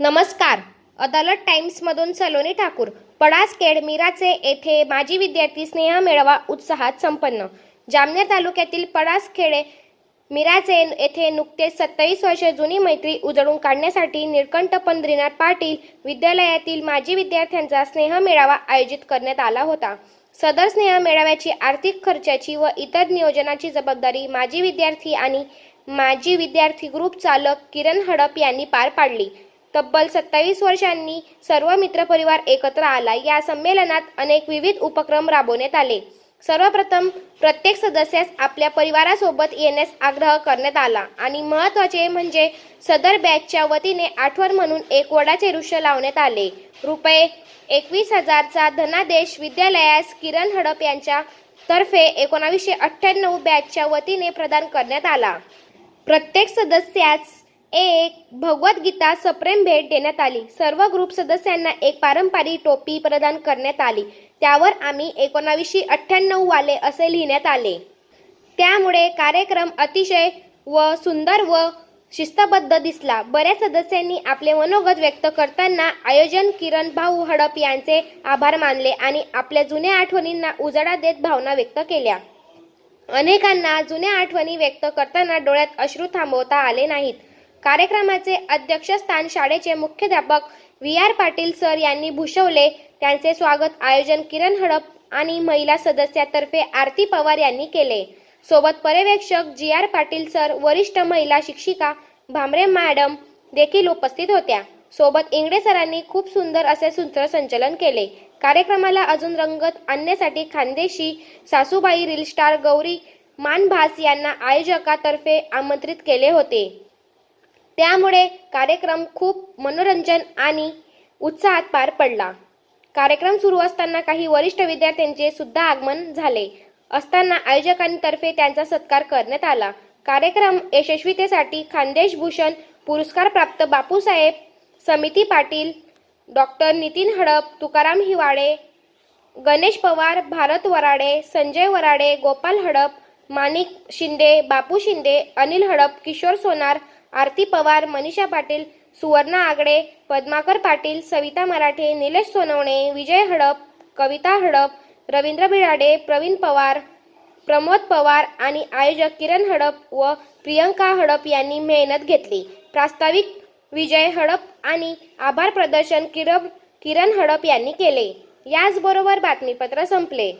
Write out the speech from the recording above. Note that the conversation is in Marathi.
नमस्कार. अदालत टाइम्समधून सलोनी ठाकूर पडासखेड मीराचे येथे माजी विद्यार्थी स्नेह मेळावा उत्साहात संपन्न. जामनेर तालुक्यातील पडासखेडे मिराचे येथे नुकतेच सत्तावीस वर्ष जुनी मैत्री उजळून काढण्यासाठी निळकंठ पंढरीनाथ पाटील विद्यालयातील माजी विद्यार्थ्यांचा स्नेह मेळावा आयोजित करण्यात आला होता. सदर स्नेह मेळाव्याची आर्थिक खर्चाची व इतर नियोजनाची जबाबदारी माजी विद्यार्थी आणि माजी विद्यार्थी ग्रुप चालक किरण हडप यांनी पार पाडली. तब्बल सत्तावीस वर्षांनी सर्व मित्रपरिवार एकत्र आला. या संमेलनात अनेक विविध उपक्रम राबवण्यात आले. सर्वप्रथम प्रत्येक सदस्यास आपल्या परिवारासोबत येण्यास आग्रह करण्यात आला. आणि महत्त्वाचे म्हणजे सदर बॅचच्या वतीने आठवण म्हणून एक वडाचे वृक्ष लावण्यात आले. रुपये एकवीस हजारचा धनादेश विद्यालयास किरण हडप यांच्या तर्फे एकोणावीसशे अठ्ठ्याण्णव बॅचच्या वतीने प्रदान करण्यात आला. प्रत्येक सदस्यास एक भगवद्गीता सप्रेम भेट देण्यात आली. सर्व ग्रुप सदस्यांना एक पारंपरिक टोपी प्रदान करण्यात आली. त्यावर आम्ही एकोणावीसशे अठ्ठ्याण्णव वाले असे लिहिण्यात आले. त्यामुळे कार्यक्रम अतिशय व सुंदर व शिस्तबद्ध दिसला. बऱ्याच सदस्यांनी आपले मनोगत व्यक्त करताना आयोजन किरण भाऊ हडप यांचे आभार मानले आणि आपल्या जुन्या आठवणींना उजाळा देत भावना व्यक्त केल्या. अनेकांना जुन्या आठवणी व्यक्त करताना डोळ्यात अश्रू थांबवता आले नाहीत. कार्यक्रमाचे अध्यक्षस्थान शाळेचे मुख्याध्यापक व्ही आर पाटील सर यांनी भूषवले. त्यांचे स्वागत आयोजन किरण हडप आणि महिला सदस्यातर्फे आरती पवार यांनी केले. सोबत पर्यवेक्षक जी आर पाटील सर वरिष्ठ महिला शिक्षिका भामरे मॅडम देखील उपस्थित होत्या. सोबत इंगडे सरांनी खूप सुंदर असे सूत्रसंचलन केले. कार्यक्रमाला अजून रंगत आणण्यासाठी खानदेशी सासूबाई रील स्टार गौरी मानभास यांना आयोजकातर्फे आमंत्रित केले होते. त्यामुळे कार्यक्रम खूप मनोरंजन आणि उत्साहात पार पडला. कार्यक्रम सुरू असताना काही वरिष्ठ विद्यार्थ्यांचे सुद्धा आगमन झाले. असताना आयोजकांतर्फे त्यांचा सत्कार करण्यात आला. कार्यक्रम यशस्वीतेसाठी खानदेश भूषण पुरस्कार प्राप्त बापूसाहेब समिती पाटील डॉक्टर नितीन हडप तुकाराम हिवाळे गणेश पवार भारत वराडे संजय वराडे गोपाल हडप माणिक शिंदे बापू शिंदे अनिल हडप किशोर सोनार आरती पवार मनीषा पाटील सुवर्णा आगडे पद्माकर पाटील सविता मराठे निलेश सोनवणे विजय हडप कविता हडप रवींद्र बिराडे प्रवीण पवार प्रमोद पवार आणि आयोजक किरण हडप व प्रियंका हडप यांनी मेहनत घेतली. प्रास्ताविक विजय हडप आणि आभार प्रदर्शन किरण किरण हडप यांनी केले. याचबरोबर बातमीपत्र संपले.